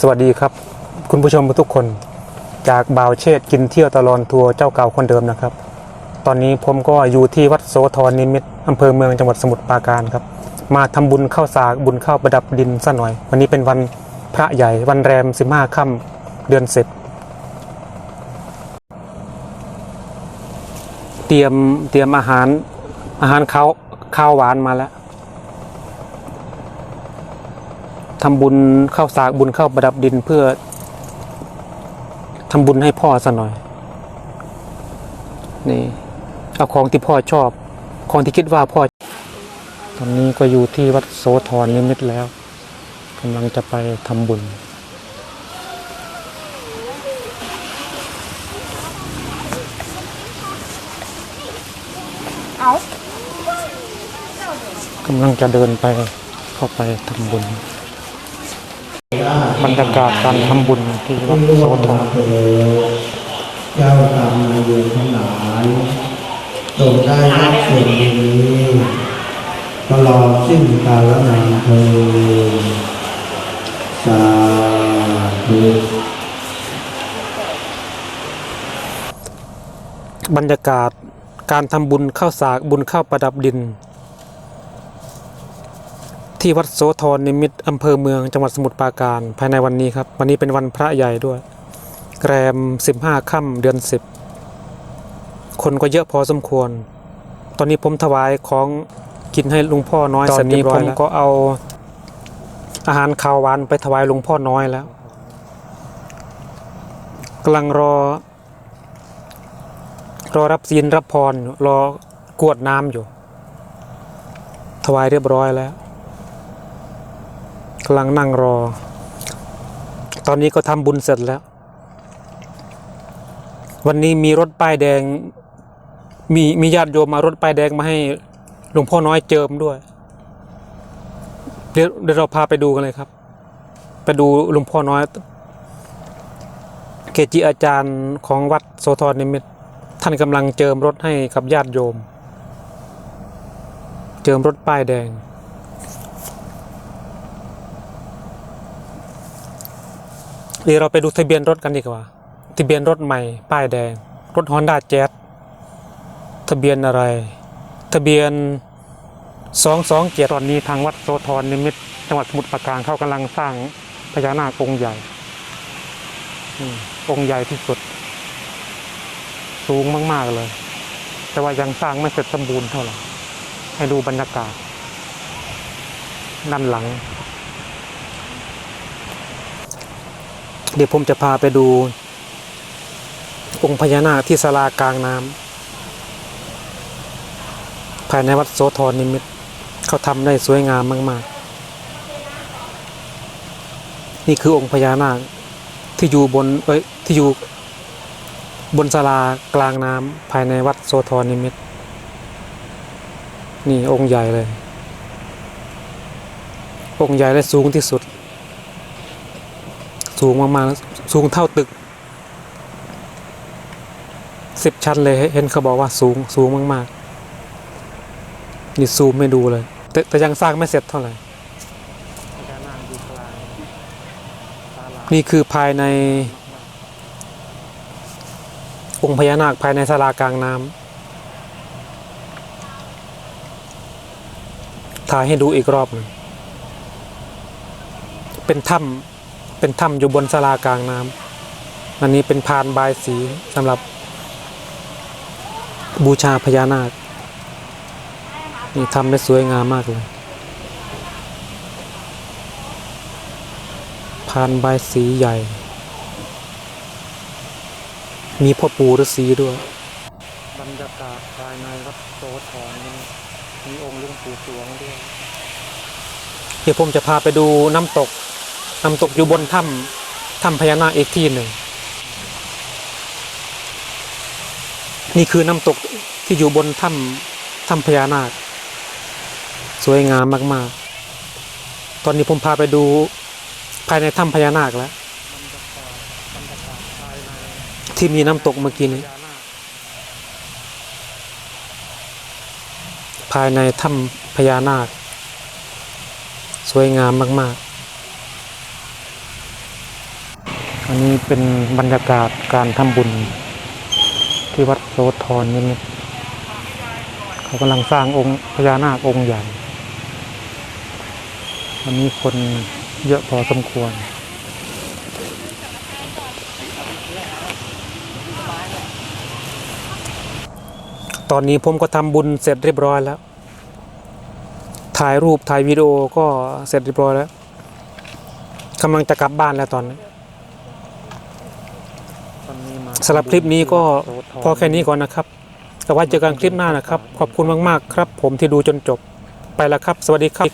สวัสดีครับ คุณผู้ชมทุกคน จากบ่าวเชษกินเที่ยวตลอดทัวร์เจ้าเก่าคนเดิมนะครับ ตอนนี้ผมก็อยู่ที่วัดโสธรนิมิตอำเภอเมืองจังหวัดสมุทรปราการครับ มาทำบุญเข้าวสากบุญเข้าวประดับดินซะหน่อย วันนี้เป็นวันพระใหญ่วันแรมสิบห้าค่ำเดือนสิบเตรียมเตรียมอาหารอาหารข้าวข้าวหวานมาแล้ว ทำบุญเข้าวสากบุญเข้าประดับดินเพื่อทำบุญให้พ่อซะหน่อย นี่เอาของที่พ่อชอบ ของที่คิดว่าพ่อ ตอนนี้ก็อยู่ที่วัดโสธรนิมิตรแล้วกำลังจะไปทำบุญเอากำลังจะเดินไปเข้าไปทำบุญ บรรยากาศการทำบุญที่วัดโสธรเจ้ากรรมนายเวรทั้งหลายจงได้รับส่วนนี้ตลอดสิ้นกาลนานเธอญสาธุบรรยากาศการทำบุญข้าวสากบุญข้าวประดับดิน ที่วัดโสธรนิมิตรอำเภอเมืองจังหวัดสมุทรปราการ ภายในวันนี้ครับ วันนี้เป็นวันพระใหญ่ด้วย แรม 15ค่ำเดือน 10 คนก็เยอะพอสมควร ตอนนี้ผมถวายของกินให้หลุงพ่อน้อยตอนนี้ผมก็เอาอาหารข้าวหวานไปถวายหลวงพ่อน้อยแล้วกำลังรอ รอรับศีลรับพรอยู่รอกรวดน้ำอยู่ ถวายเรียบร้อยแล้ว กำลังนั่งรอ ตอนนี้ก็ทำบุญเสร็จแล้ว วันนี้มีรถป้ายแดง มีมีญาติโยมมารถป้ายแดงมาให้หลวงพ่อน้อยเจิมด้วย เดี๋ยวเดี๋ยวเราพาไปดูกันเลยครับ ไปดูหลวงพ่อน้อย เกจิอาจารย์ของวัดโสธรนิมิตท่านกำลังเจิมรถให้กับญาติโยม เจิมรถป้ายแดง เดี๋ยวเราไปดูทะเบียนรถกันดีกว่า ทะเบียนรถใหม่ ป้ายแดง รถฮอนด้าแจ๊สทะเบียนอะไร ทะเบียนสองสองเกียรตอนนี้ทางวัดโสธรนิมิตจังหวัดสมุทรปราการเขากำลังสร้างพญานาคองค์ใหญ่อืมองค์ใหญ่ที่สุด สูงมาก ๆ เลย แต่ว่ายังสร้างไม่เสร็จสมบูรณ์เท่าไหร่ให้ดูบรรยากาศ ด้านหลัง เดี๋ยวผมจะพาไปดู องค์พญานาคที่ศาลากลางน้ำภายในวัดโสธรนิมิตเขาทำได้สวยงามมาก ๆ นี่คือองค์พญานาคที่อยู่บนเอ้ยที่อยู่บนศาลากลางน้ำภายในวัดโสธรนิมิตนี่องค์ใหญ่เลย องค์ใหญ่และสูงที่สุด สูงมากๆสูงเท่าตึกสิบชั้นเลยเห็นเขาบอกว่าสูงสูงมากๆนี่ซูมไม่ดูเลย แต่แต่ยังสร้างไม่เสร็จเท่าไหร่ นี่คือภายใน องค์พญานาคภายในศาลากลางน้ำถ่ายให้ดูอีกรอบหนึ่งเป็นถ้ำ เป็นถ้ำอยู่บนศาลากลางน้ำอันนี้เป็นพานบายสีสำหรับ บูชาพญานาค นี่ทำได้สวยงามมากเลย พานบายสีใหญ่ มีพ่อปู่ฤาษีด้วย บรรยากาศภายในวัดโสธรนี่มีองค์หลุงปู่สวงด้วย เดี๋ยวผมจะพาไปดูน้ำตก น้ำตกอยู่บนถ้ำถ้ำพญานาคอีกที่หนึ่ง นี่คือน้ำตกที่อยู่บนถ้ำถ้ำพญานาค สวยงามมาก ๆ ตอนนี้ผมพาไปดูภายในถ้ำพญานาคแล้ว ที่มีน้ำตกเมื่อกี้นี้ภายในถ้ำพญานาค สวยงามมาก ๆ อันนี้เป็นบรรยากาศการทำบุญ ที่วัดโสธรนิมิตรเขากำลังสร้างองค์พญานาคองค์ใหญ่วันนี้คนเยอะพอสมควรตอนนี้ผมก็ทำบุญเสร็จเรียบร้อยแล้ว ถ่ายรูปถ่ายวิดีโอก็เสร็จเรียบร้อยแล้วกำลังจะกลับบ้านแล้วตอนนี้ สำหรับคลิปนี้ก็พอแค่นี้ก่อนนะครับแต่ว่าเจอกันคลิปหน้านะครับ ขอบคุณมากๆครับ ผมที่ดูจนจบไปแล้วครับ สวัสดีครับ